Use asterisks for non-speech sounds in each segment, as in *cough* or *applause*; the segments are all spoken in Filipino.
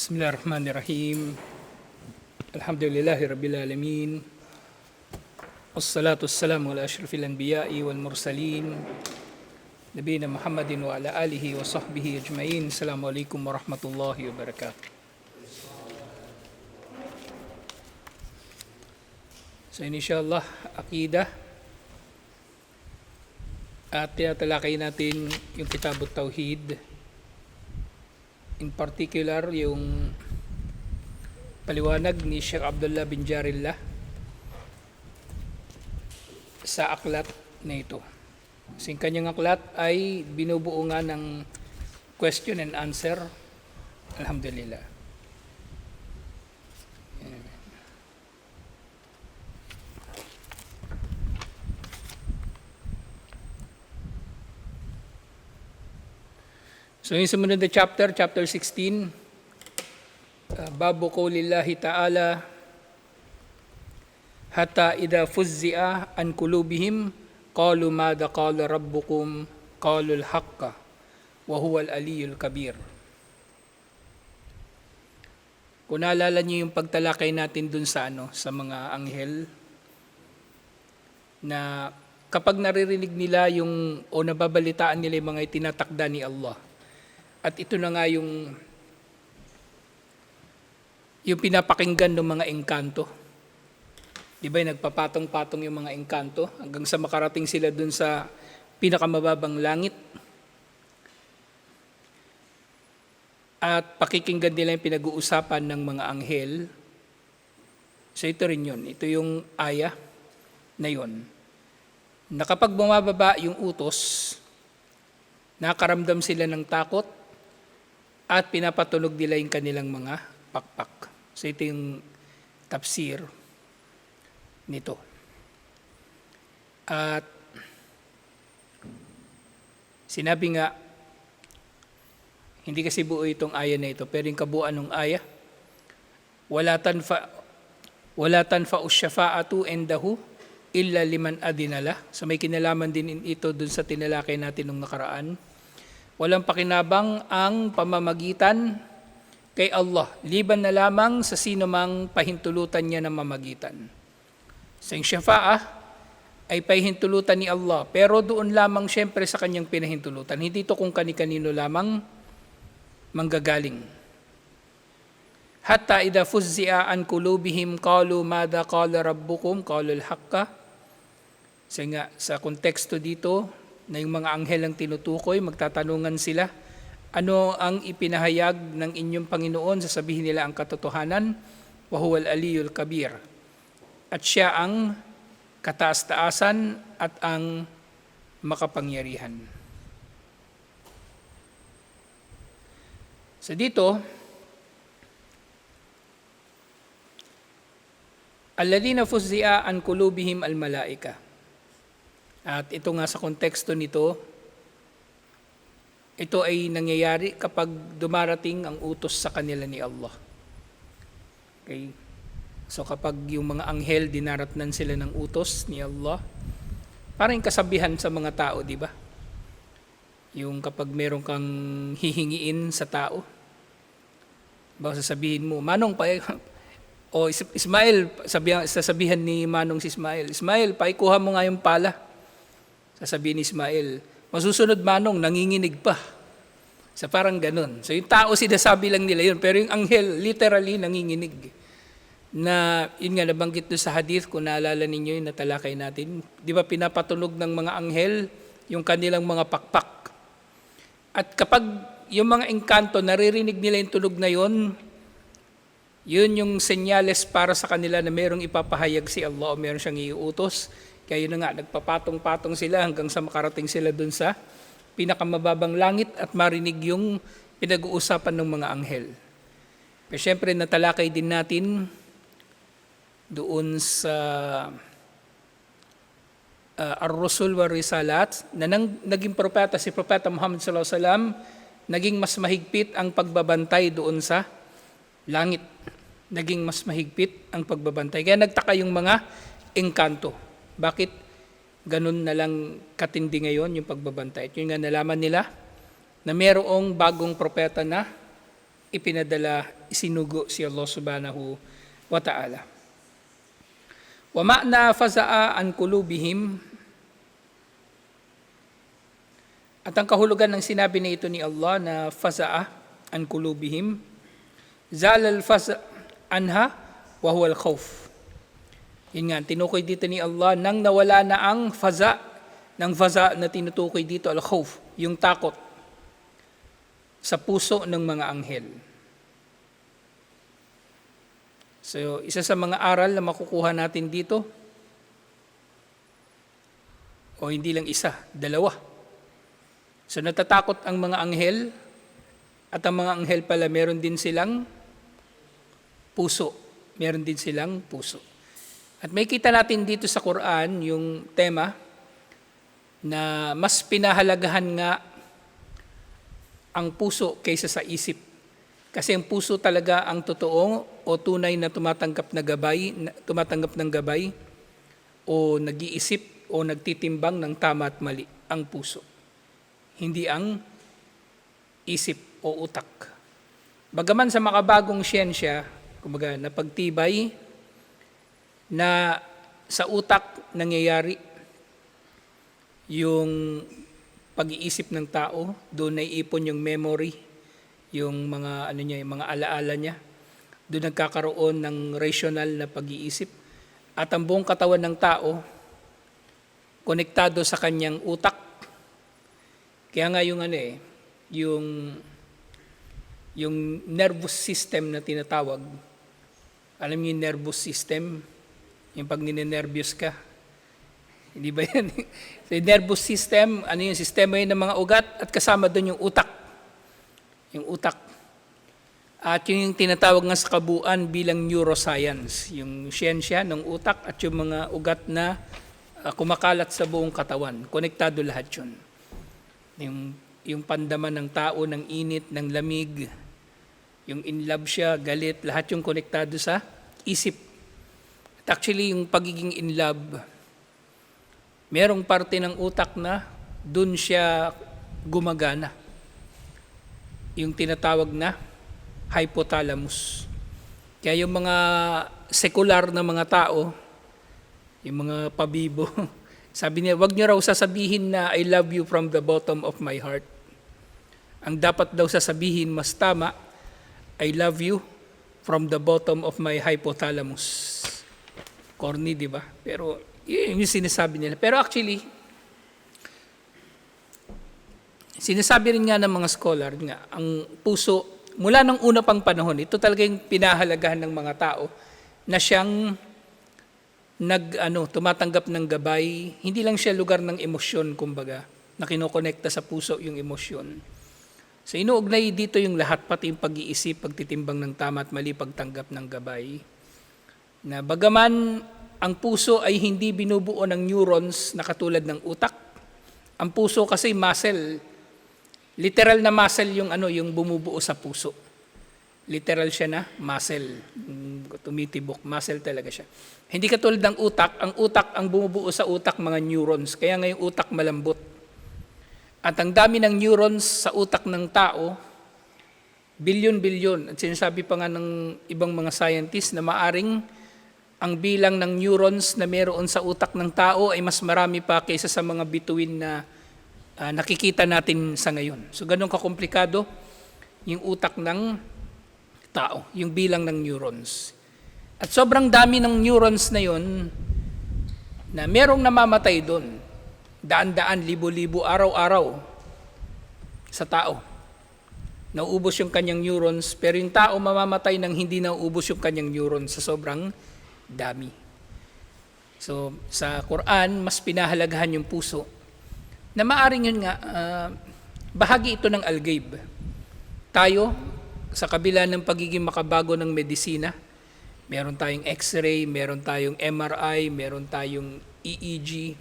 بسم الله الرحمن الرحيم الحمد لله رب العالمين والصلاة والسلام على أشرف الأنبياء والمرسلين نبينا محمد وعلى آله وصحبه أجمعين السلام عليكم ورحمة الله وبركاته So inshallah, akida at tinatalakay natin yung Kitabut Tauhid. In particular yung paliwanag ni Sheikh Abdullah bin Jarillah sa aklat na ito. Kasi kanyang aklat ay binubuo nga ng question and answer. Alhamdulillah. So yung sumunod na chapter, chapter 16, uh, Babu Qawlillahi Ta'ala, Hata idha fuzzi'a an kulubihim, qalu mada qala rabbukum, qalu al-haqqa, wa huwa al-aliyul kabir. Kung naalala niyo yung pagtalakay natin dun sa ano, sa mga anghel, na kapag naririnig nila yung o nababalitaan nila yung mga itinatakda ni Allah, at ito na nga yung yung pinapakinggan ng mga engkanto. Di ba nagpapatong-patong yung mga engkanto hanggang sa makarating sila dun sa pinakamababang langit. At pakikinggan nila yung pinag-uusapan ng mga anghel. So ito rin yun. Ito yung aya na yun. Na kapag bumababa yung utos, nakaramdam sila ng takot, at pinapatunog nila yung kanilang mga pakpak. So ito yung tafsir nito. At sinabi nga, hindi kasi buo itong aya na ito, pero yung kabuuan ng aya, wala tanfa wala tanfa usyafa'atu endahu illa liman adinala. So may kinalaman din ito dun sa tinalakay natin nung nakaraan Walang pakinabang ang pamamagitan kay Allah, liban na lamang sa sino mang pahintulutan niya na mamagitan. Sa syafa'ah ay pahintulutan ni Allah, pero doon lamang siyempre sa kanyang pinahintulutan. Hindi ito kung kani-kanino lamang manggagaling. Hatta idha fuzzi'a an kulubihim qalu mada qala rabbukum qalu al-haqqa. Sa, sa konteksto dito, na yung mga anghel ang tinutukoy, magtatanungan sila, ano ang ipinahayag ng inyong Panginoon, sasabihin nila ang katotohanan, wahuwal aliyul kabir. At siya ang kataas-taasan at ang makapangyarihan. So dito, Alladina fuzzi'a an kulubihim al-malaika. At ito nga sa konteksto nito, ito ay nangyayari kapag dumarating ang utos sa kanila ni Allah. Okay? So kapag yung mga anghel dinaratnan sila ng utos ni Allah, parang kasabihan sa mga tao, di ba? Yung kapag meron kang hihingiin sa tao, baka sasabihin mo, Manong, pa *laughs* o Ismail, sabihan, sasabihan ni Manong si Ismail, Ismail, paikuha mo nga yung pala. Sasabihin ni Ismail, masusunod manong, nanginginig pa. Sa parang ganun. So yung tao sinasabi lang nila yun, pero yung anghel, literally nanginginig. Na, yun nga, nabanggit doon sa hadith, kung naalala ninyo yung natalakay natin, di ba pinapatunog ng mga anghel yung kanilang mga pakpak. At kapag yung mga engkanto, naririnig nila yung tunog na yun, yun yung senyales para sa kanila na merong ipapahayag si Allah o meron siyang iuutos. Kaya yun nga, nagpapatong-patong sila hanggang sa makarating sila dun sa pinakamababang langit at marinig yung pinag-uusapan ng mga anghel. Pero syempre, natalakay din natin doon sa uh, Ar-Rusul wa Risalat na nang, naging propeta si Propeta Muhammad sallallahu alaihi wasallam naging mas mahigpit ang pagbabantay doon sa langit. Naging mas mahigpit ang pagbabantay. Kaya nagtaka yung mga engkanto. Bakit ganun na lang katindi ngayon yung pagbabantay? At yun nga nalaman nila na mayroong bagong propeta na ipinadala, isinugo si Allah subhanahu wa ta'ala. Wa ma'na faza'a an kulubihim At ang kahulugan ng sinabi na ito ni Allah na faza'a an kulubihim zalal faza anha wa huwa al-khawf. Yun nga, tinukoy dito ni Allah nang nawala na ang faza ng faza na tinutukoy dito al-khawf, yung takot sa puso ng mga anghel. So, isa sa mga aral na makukuha natin dito, o hindi lang isa, dalawa. So, natatakot ang mga anghel, at ang mga anghel pala meron din silang puso. Meron din silang puso. At may kita natin dito sa Quran yung tema na mas pinahalagahan nga ang puso kaysa sa isip. Kasi ang puso talaga ang totoo o tunay na tumatanggap na gabay, tumatanggap ng gabay o nag-iisip o nagtitimbang ng tama at mali ang puso. Hindi ang isip o utak. Bagaman sa makabagong siyensya, kumbaga napagtibay na sa utak nangyayari yung pag-iisip ng tao, doon naiipon yung memory, yung mga ano niya, yung mga alaala niya. Doon nagkakaroon ng rational na pag-iisip. At ang buong katawan ng tao, konektado sa kanyang utak. Kaya nga yung ano eh, yung yung nervous system na tinatawag. Alam niyo yung nervous system? Yung pag ninenervyos ka. Hindi ba yan? *laughs* so, yung nervous system, ano yung sistema yun ng mga ugat at kasama doon yung utak. Yung utak. At yun yung tinatawag nga sa kabuuan bilang neuroscience. Yung siyensya ng utak at yung mga ugat na ah, kumakalat sa buong katawan. Konektado lahat yun. Yung, yung pandaman ng tao, ng init, ng lamig, yung in love siya, galit, lahat yung konektado sa isip. At actually, yung pagiging in love, merong parte ng utak na dun siya gumagana. Yung tinatawag na hypothalamus. Kaya yung mga sekular na mga tao, yung mga pabibo, *laughs* sabi niya, wag niyo raw sasabihin na I love you from the bottom of my heart. Ang dapat daw sasabihin mas tama, I love you from the bottom of my hypothalamus. Corny, di ba? Pero yun yung sinasabi nila. Pero actually, sinasabi rin nga ng mga scholar nga, ang puso, mula ng una pang panahon, ito talaga yung pinahalagahan ng mga tao na siyang nag ano tumatanggap ng gabay hindi lang siya lugar ng emosyon kumbaga na kinokonekta sa puso yung emosyon so inuugnay dito yung lahat pati yung pag-iisip pagtitimbang ng tama at mali pagtanggap ng gabay na bagaman ang puso ay hindi binubuo ng neurons na katulad ng utak ang puso kasi muscle literal na muscle yung ano yung bumubuo sa puso. Literal siya na muscle. Tumitibok muscle talaga siya. Hindi katulad ng utak ang utak ang bumubuo sa utak mga neurons kaya nga yung utak malambot. At ang dami ng neurons sa utak ng tao bilyon-bilyon. At sinasabi pa nga ng ibang mga scientists na maaring ang bilang ng neurons na meron sa utak ng tao ay mas marami pa kaysa sa mga bituin na ah, nakikita natin sa ngayon. So ganun kakomplikado yung utak ng tao, yung bilang ng neurons. At sobrang dami ng neurons na yon na merong namamatay doon. Daan-daan, libo-libo, araw-araw sa tao. Nauubos yung kanyang neurons, pero yung tao mamamatay nang hindi nauubos yung kanyang neurons sa sobrang dami. So, sa Quran, mas pinahalagahan yung puso na maaring yun nga, ah, bahagi ito ng algaib. Tayo, sa kabila ng pagiging makabago ng medisina, meron tayong x-ray, meron tayong MRI, meron tayong EEG,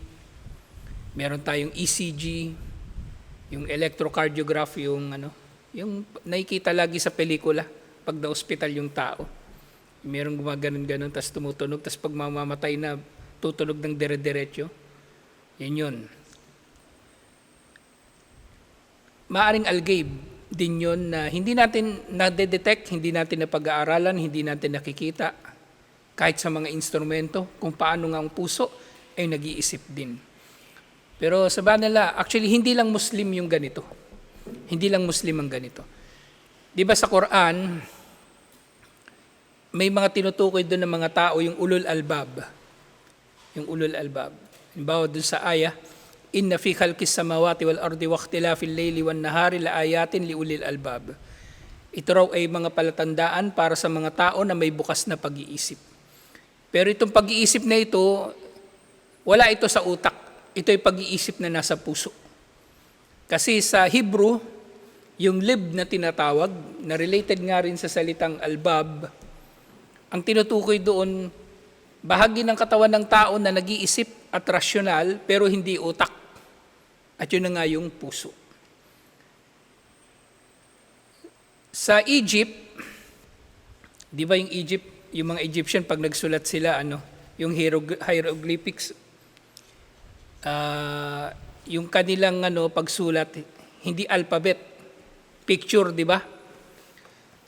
meron tayong ECG, yung electrocardiograph, yung ano, yung nakikita lagi sa pelikula pag na ospital yung tao. Meron gumaganon-ganon, tapos tumutunog, tapos pag mamamatay na, tutunog ng dire-diretso. Yun yun. Maaring algabe, din yon na hindi natin na-detect, hindi natin napag-aaralan, hindi natin nakikita kahit sa mga instrumento kung paano nga ang puso ay nag-iisip din. Pero sa nila, actually hindi lang Muslim yung ganito. Hindi lang Muslim ang ganito. Di ba sa Quran, may mga tinutukoy doon ng mga tao, yung ulul albab. Yung ulul albab. Halimbawa doon sa ayah, Inna fi khalqis samawati wal ardi wa ikhtilafil layli wan nahari la ayatin li ulil albab. Ito raw ay mga palatandaan para sa mga tao na may bukas na pag-iisip. Pero itong pag-iisip na ito, wala ito sa utak. Ito ay pag-iisip na nasa puso. Kasi sa Hebrew, yung lib na tinatawag, na related nga rin sa salitang albab, ang tinutukoy doon, bahagi ng katawan ng tao na nag-iisip at rasyonal pero hindi utak. At yun na nga yung puso. Sa Egypt, di ba yung Egypt, yung mga Egyptian pag nagsulat sila, ano, yung hierog- hieroglyphics, ah, yung kanilang ano, pagsulat, hindi alphabet, picture, di ba?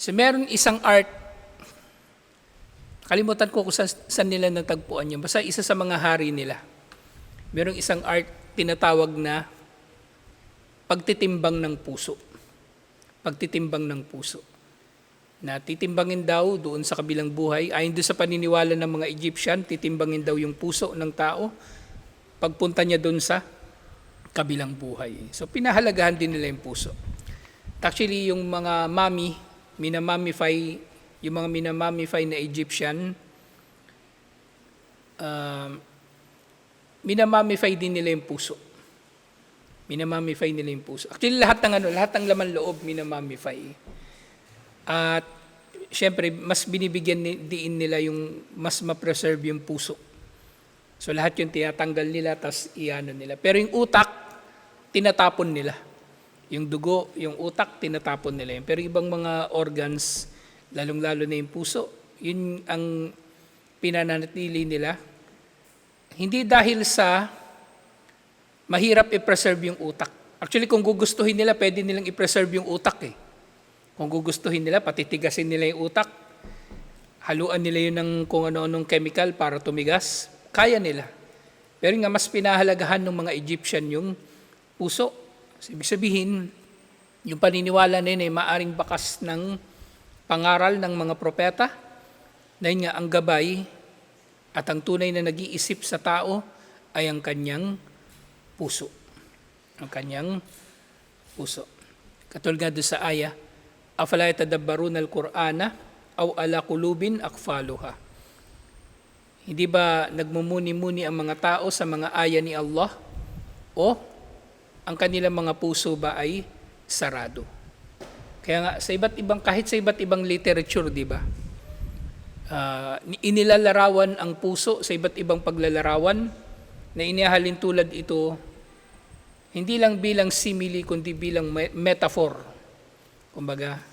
So meron isang art, kalimutan ko kung saan, saan nila natagpuan yun, basta isa sa mga hari nila. Merong isang art tinatawag na pagtitimbang ng puso. Pagtitimbang ng puso. Na titimbangin daw doon sa kabilang buhay, ayon doon sa paniniwala ng mga Egyptian, titimbangin daw yung puso ng tao pagpunta niya doon sa kabilang buhay. So pinahalagahan din nila yung puso. Actually, yung mga mami, minamamify, yung mga minamamify na Egyptian, um, minamamify din nila yung puso. Minamamify nila yung puso. Actually, lahat ng ano, lahat ng laman loob minamamify. At syempre, mas binibigyan ni- diin nila yung mas ma-preserve yung puso. So lahat yung tinatanggal nila, tapos iano nila. Pero yung utak, tinatapon nila. Yung dugo, yung utak, tinatapon nila yun. Pero ibang mga organs, lalong-lalo na yung puso, yun ang pinananatili nila hindi dahil sa mahirap i-preserve yung utak. Actually, kung gugustuhin nila, pwede nilang i-preserve yung utak eh. Kung gugustuhin nila, patitigasin nila yung utak, haluan nila yun ng kung ano-anong chemical para tumigas, kaya nila. Pero nga, mas pinahalagahan ng mga Egyptian yung puso. Ibig sabihin, yung paniniwala na yun ay maaring bakas ng pangaral ng mga propeta, na nga ang gabay at ang tunay na nag-iisip sa tao ay ang kanyang puso. Ang kanyang puso. Katulad nga doon sa aya, afala yatadabbaruna al-Qur'ana aw ala qulubin akfaluha. Hindi ba nagmumuni-muni ang mga tao sa mga aya ni Allah o ang kanilang mga puso ba ay sarado? Kaya nga sa iba't ibang kahit sa iba't ibang literature, di ba? uh, inilalarawan ang puso sa iba't ibang paglalarawan na inihalin tulad ito hindi lang bilang simile kundi bilang me- metaphor. Kumbaga,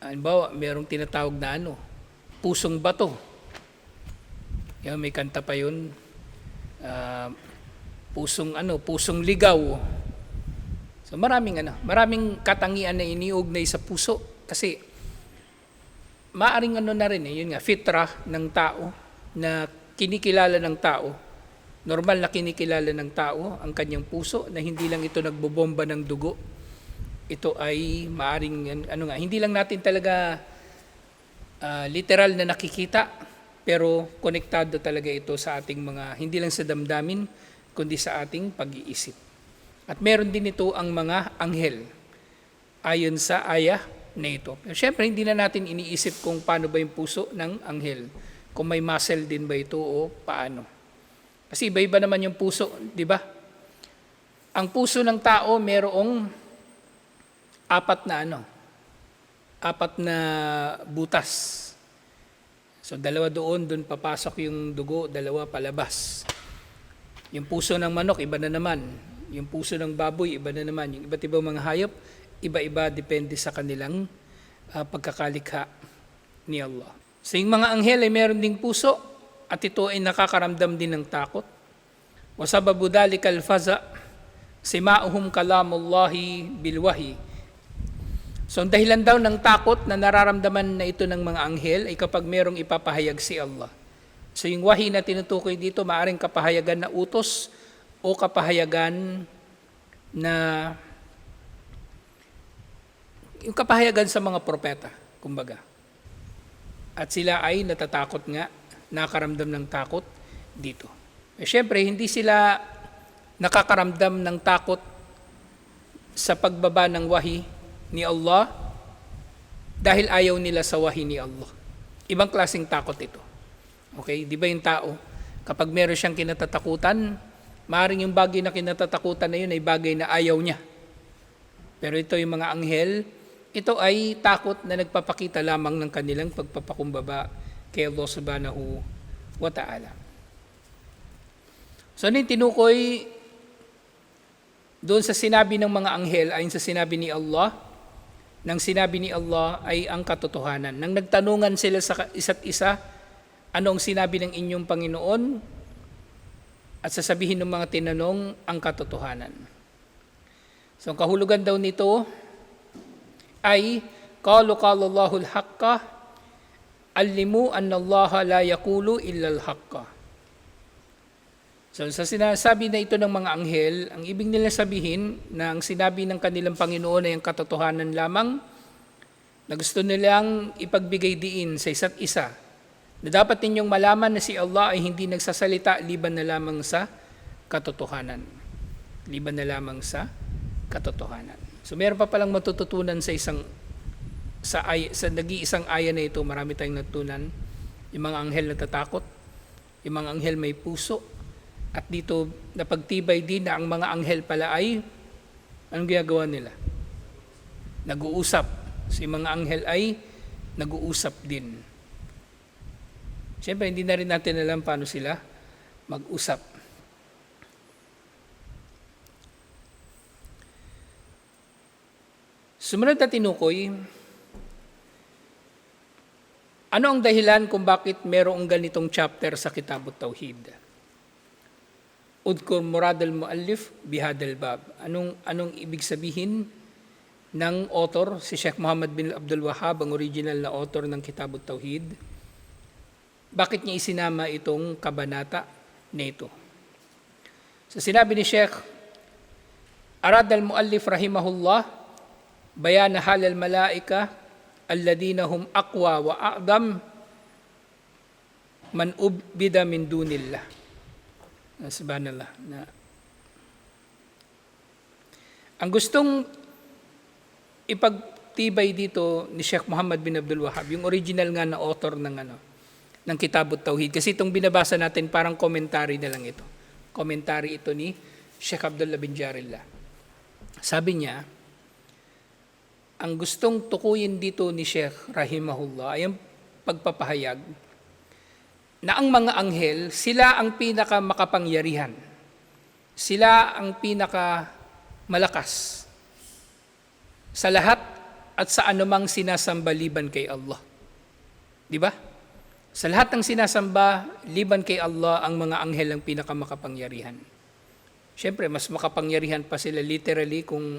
halimbawa, merong tinatawag na ano, pusong bato. Yan, may kanta pa yun. Uh, pusong ano, pusong ligaw. So maraming ano, maraming katangian na iniugnay sa puso kasi maaring ano na rin eh, yun nga, fitra ng tao na kinikilala ng tao. Normal na kinikilala ng tao ang kanyang puso na hindi lang ito nagbobomba ng dugo. Ito ay maaring, ano nga, hindi lang natin talaga uh, literal na nakikita, pero konektado talaga ito sa ating mga, hindi lang sa damdamin, kundi sa ating pag-iisip. At meron din ito ang mga anghel. Ayon sa ayah na ito. Pero syempre, hindi na natin iniisip kung paano ba yung puso ng anghel. Kung may muscle din ba ito o paano. Kasi iba-iba naman yung puso, di ba? Ang puso ng tao merong apat na ano, apat na butas. So dalawa doon, doon papasok yung dugo, dalawa palabas. Yung puso ng manok, iba na naman. Yung puso ng baboy, iba na naman. Yung iba't ibang mga hayop, iba-iba depende sa kanilang uh, pagkakalikha ni Allah. Sa yung mga anghel ay meron ding puso at ito ay nakakaramdam din ng takot. Wasababu dalika al-faza sima'uhum kalamullahi bilwahi. So ang dahilan daw ng takot na nararamdaman na ito ng mga anghel ay kapag merong ipapahayag si Allah. So yung wahi na tinutukoy dito, maaring kapahayagan na utos o kapahayagan na yung kapahayagan sa mga propeta, kumbaga. At sila ay natatakot nga, nakaramdam ng takot dito. Eh, Siyempre, hindi sila nakakaramdam ng takot sa pagbaba ng wahi ni Allah dahil ayaw nila sa wahi ni Allah. Ibang klaseng takot ito. Okay, di ba yung tao, kapag meron siyang kinatatakutan, maaaring yung bagay na kinatatakutan na yun ay bagay na ayaw niya. Pero ito yung mga anghel, ito ay takot na nagpapakita lamang ng kanilang pagpapakumbaba kay Allah subhanahu wa ta'ala. So ano tinukoy doon sa sinabi ng mga anghel ayon sa sinabi ni Allah, nang sinabi ni Allah ay ang katotohanan. Nang nagtanungan sila sa isa't isa, ano ang sinabi ng inyong Panginoon? At sasabihin ng mga tinanong ang katotohanan. So ang kahulugan daw nito ay qalu qala Allahul haqqa allimu anna Allah la yaqulu illa al-haqqa. So sa sinasabi na ito ng mga anghel, ang ibig nila sabihin na ang sinabi ng kanilang Panginoon ay ang katotohanan lamang na gusto nilang ipagbigay diin sa isa't isa na dapat ninyong malaman na si Allah ay hindi nagsasalita liban na lamang sa katotohanan. Liban na lamang sa katotohanan. So meron pa palang matututunan sa isang sa ay, sa nag-iisang aya na ito, marami tayong natutunan. Yung mga anghel natatakot, yung mga anghel may puso, at dito napagtibay din na ang mga anghel pala ay anong ginagawa nila? Nag-uusap. Yung mga anghel ay nag-uusap din. Siyempre, hindi na rin natin alam paano sila mag-usap. Sumunod na tinukoy, ano ang dahilan kung bakit merong ganitong chapter sa Kitabut Tauhid? Udkur murad al-muallif bihad al-bab. Anong, anong ibig sabihin ng author, si Sheikh Muhammad bin Abdul Wahab, ang original na author ng Kitabut Tauhid? Bakit niya isinama itong kabanata na ito? So sinabi ni Sheikh, Arad al-muallif rahimahullah, bayan halal malaika, alladina hum aqwa wa a'dam man ubida min dunillah. Ah, Subhanallah. Na, ang gustong ipagtibay dito ni Sheikh Muhammad bin Abdul Wahab, yung original nga na author ng ano, ng Kitabut Tauhid. Kasi itong binabasa natin parang commentary na lang ito. Commentary ito ni Sheikh Abdullah bin Jarillah. Sabi niya, ang gustong tukuyin dito ni Sheikh Rahimahullah ay ang pagpapahayag na ang mga anghel, sila ang pinaka makapangyarihan. Sila ang pinaka malakas sa lahat at sa anumang sinasamba liban kay Allah. Di ba? Sa lahat ng sinasamba liban kay Allah, ang mga anghel ang pinaka makapangyarihan. Siyempre, mas makapangyarihan pa sila literally kung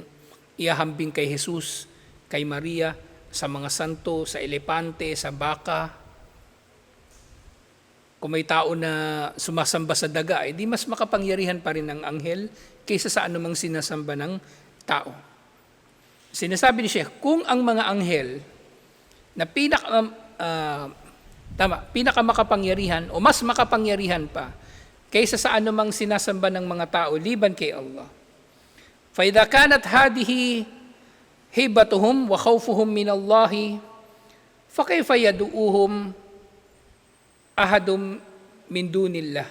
iahambing kay Jesus, kay Maria, sa mga santo, sa elepante, sa baka, kung may tao na sumasamba sa daga, eh, di mas makapangyarihan pa rin ang anghel kaysa sa anumang sinasamba ng tao. Sinasabi ni Sheikh, kung ang mga anghel na pinaka, uh, tama, pinaka makapangyarihan o mas makapangyarihan pa kaysa sa anumang sinasamba ng mga tao liban kay Allah. فإذا كانت هذه هبتهم وخوفهم من الله فكيف يدعوهم ahadum min dunillah.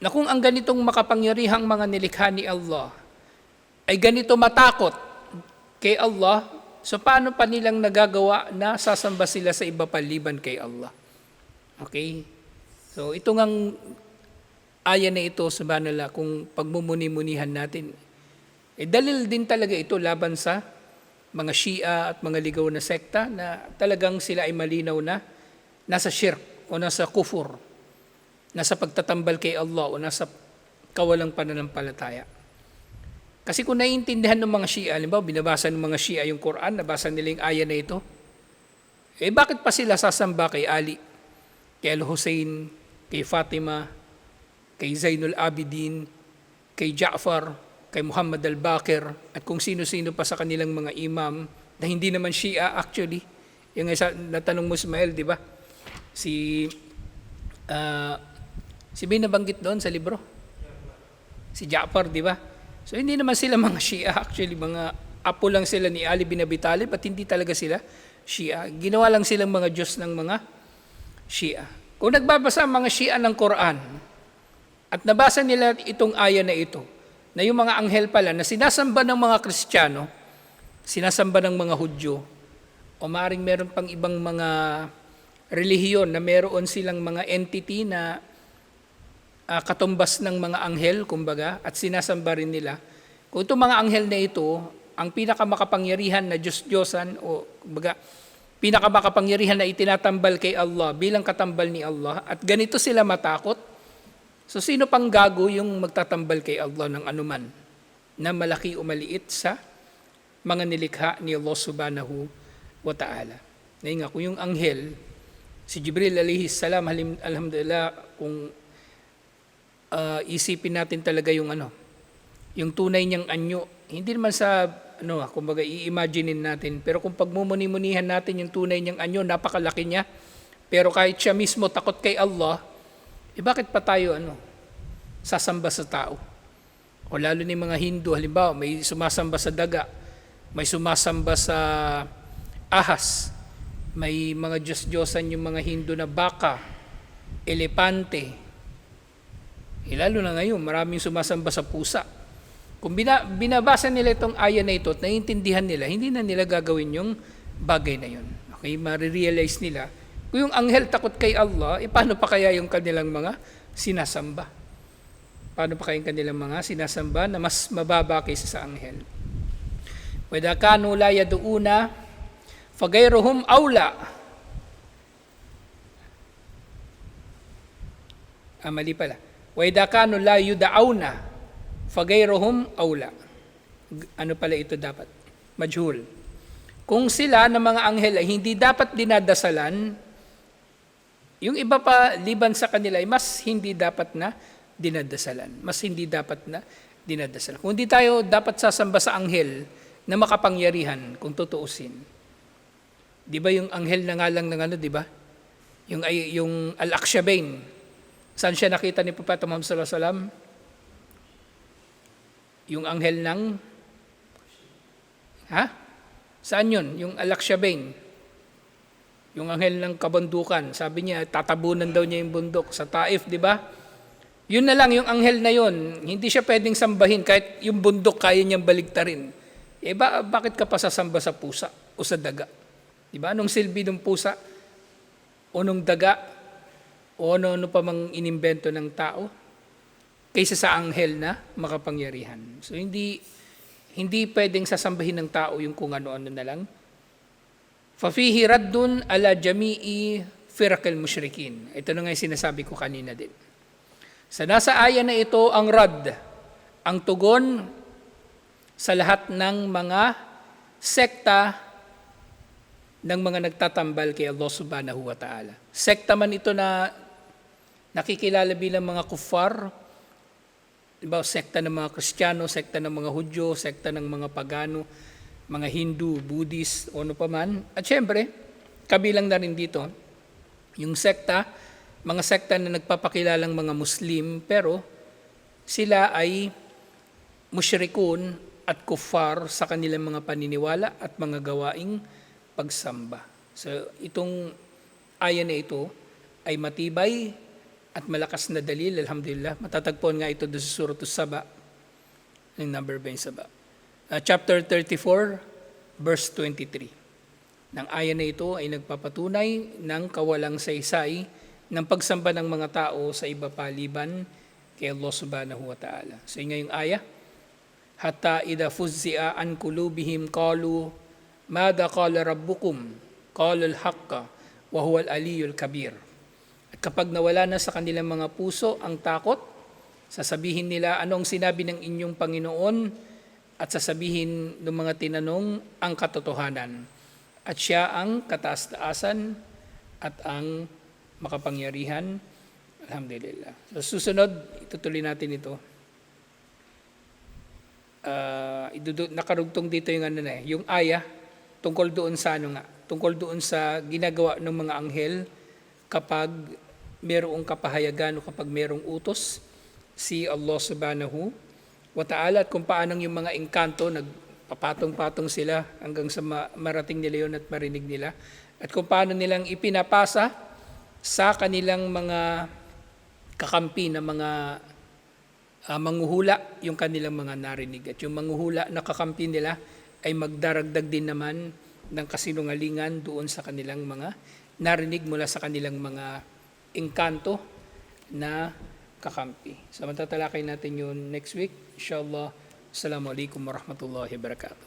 Na kung ang ganitong makapangyarihang mga nilikha ni Allah ay ganito matakot kay Allah, so paano pa nilang nagagawa na sasamba sila sa iba paliban kay Allah? Okay? So ito ngang aya na ito, subhanallah, kung pagmumuni-munihan natin, eh dalil din talaga ito laban sa mga Shia at mga ligaw na sekta na talagang sila ay malinaw na nasa shirk o nasa kufur, nasa pagtatambal kay Allah o nasa kawalang pananampalataya. Kasi kung naiintindihan ng mga Shia, halimbawa binabasa ng mga Shia yung Quran, nabasa nila yung aya na ito, eh bakit pa sila sasamba kay Ali, kay Al-Hussein, kay Fatima, kay Zainul Abidin, kay Ja'far, kay Muhammad al-Bakir, at kung sino-sino pa sa kanilang mga imam, na hindi naman Shia actually. Yung isa, natanong mo Ismail, di ba? Si, ah, si Bin nabanggit doon sa libro. Si Ja'far, di ba? So hindi naman sila mga Shia actually, mga apo lang sila ni Ali bin Abi Talib at hindi talaga sila Shia. Ginawa lang silang mga Diyos ng mga Shia. Kung nagbabasa ang mga Shia ng Quran at nabasa nila itong aya na ito, na yung mga anghel pala na sinasamba ng mga Kristiyano, sinasamba ng mga Hudyo, o maring meron pang ibang mga relihiyon na meron silang mga entity na ah, katumbas ng mga anghel, kumbaga, at sinasamba rin nila. Kung itong mga anghel na ito, ang pinakamakapangyarihan na Diyos-Diyosan, o kumbaga, pinakamakapangyarihan na itinatambal kay Allah bilang katambal ni Allah, at ganito sila matakot, so sino pang gago yung magtatambal kay Allah ng anuman na malaki o maliit sa mga nilikha ni Allah subhanahu wa ta'ala. Ngayon nga, kung yung anghel, si Jibril alayhi salam, alhamdulillah, kung ah, isipin natin talaga yung ano, yung tunay niyang anyo. Hindi naman sa ano, ah, kumbaga i-imaginein natin, pero kung pagmumuni-munihan natin yung tunay niyang anyo, napakalaki niya. Pero kahit siya mismo takot kay Allah, eh bakit pa tayo ano, sasamba sa tao? O lalo ni mga Hindu, halimbawa, may sumasamba sa daga, may sumasamba sa ahas, may mga Diyos-Diyosan yung mga Hindu na baka, elepante, eh, lalo na ngayon, maraming sumasamba sa pusa. Kung bina, binabasa nila itong aya na ito at naiintindihan nila, hindi na nila gagawin yung bagay na yun. Okay, marirealize nila, kung yung anghel takot kay Allah, eh paano pa kaya yung kanilang mga sinasamba? Paano pa kaya yung kanilang mga sinasamba na mas mababa kaysa sa anghel? Wada kanu la yaduuna fagayruhum awla. Ah, mali pala. Kanu la yudauna fagayruhum awla. G- Ano pala ito dapat? Majhul. Kung sila ng mga anghel ay hindi dapat dinadasalan, yung iba pa liban sa kanila ay mas hindi dapat na dinadasalan. Mas hindi dapat na dinadasalan. Kung hindi tayo dapat sasamba sa anghel na makapangyarihan, kung tutuusin. Di ba yung anghel na nga lang ng ano, di ba? Yung, yung Al-Akshabain. Saan siya nakita ni Propeta Muhammad sallallahu alaihi wasallam? Yung anghel ng Ha? Saan yun? Yung Al-Akshabain. Yung anghel ng kabundukan. Sabi niya, tatabunan daw niya yung bundok sa Taif, di ba? Yun na lang, yung anghel na yun, hindi siya pwedeng sambahin kahit yung bundok kaya niyang baligtarin. Eh ba, bakit ka pa sasamba sa pusa o sa daga? Di ba? Anong silbi ng pusa? O nung daga? O ano, ano pa mang inimbento ng tao? Kaysa sa anghel na makapangyarihan. So hindi hindi pwedeng sasambahin ng tao yung kung ano-ano na lang. Fafihi raddun ala jami'i firakal mushrikin. Ito na nga yung sinasabi ko kanina din. Sa nasa aya na ito ang rad, ang tugon sa lahat ng mga sekta ng mga nagtatambal kay Allah subhanahu wa ta'ala. Sekta man ito na nakikilala bilang mga kuffar, Diba, sekta ng mga Kristiyano, sekta ng mga Hudyo, sekta ng mga Pagano, mga Hindu, Buddhist, o ano pa man. At syempre, kabilang na rin dito, yung sekta, mga sekta na nagpapakilalang mga Muslim, pero sila ay musyrikun at kuffar sa kanilang mga paniniwala at mga gawaing pagsamba. So, itong aya na ito ay matibay at malakas na dalil, alhamdulillah. Matatagpuan nga ito doon sa Surah Saba, yung number ba yung Saba. Uh, chapter 34, verse 23. Nang aya na ito ay nagpapatunay ng kawalang saysay ng pagsamba ng mga tao sa iba paliban kay Allah subhanahu wa ta'ala. So yun nga yung aya. Hatta ida fuzzi'a an kulubihim qalu mada qala rabbukum qala al-haqqa wa huwa al-aliyul kabir. At kapag nawala na sa kanilang mga puso ang takot, sasabihin nila, anong sinabi ng inyong Panginoon? at sasabihin ng mga tinanong ang katotohanan. At siya ang kataas-taasan at ang makapangyarihan. Alhamdulillah. So susunod, itutuloy natin ito. Uh, idudu- nakarugtong dito yung ano na eh, yung aya tungkol doon sa ano nga, tungkol doon sa ginagawa ng mga anghel kapag mayroong kapahayagan o kapag mayroong utos si Allah subhanahu wa ta'ala at kung paano yung mga engkanto nagpapatong-patong sila hanggang sa ma- marating nila yon at marinig nila. At kung paano nilang ipinapasa sa kanilang mga kakampi na mga ah, manghuhula yung kanilang mga narinig. At yung manghuhula na kakampi nila ay magdaragdag din naman ng kasinungalingan doon sa kanilang mga narinig mula sa kanilang mga engkanto na kakampi. So matatalakay natin yun next week. Inshallah. Assalamualaikum warahmatullahi wabarakatuh.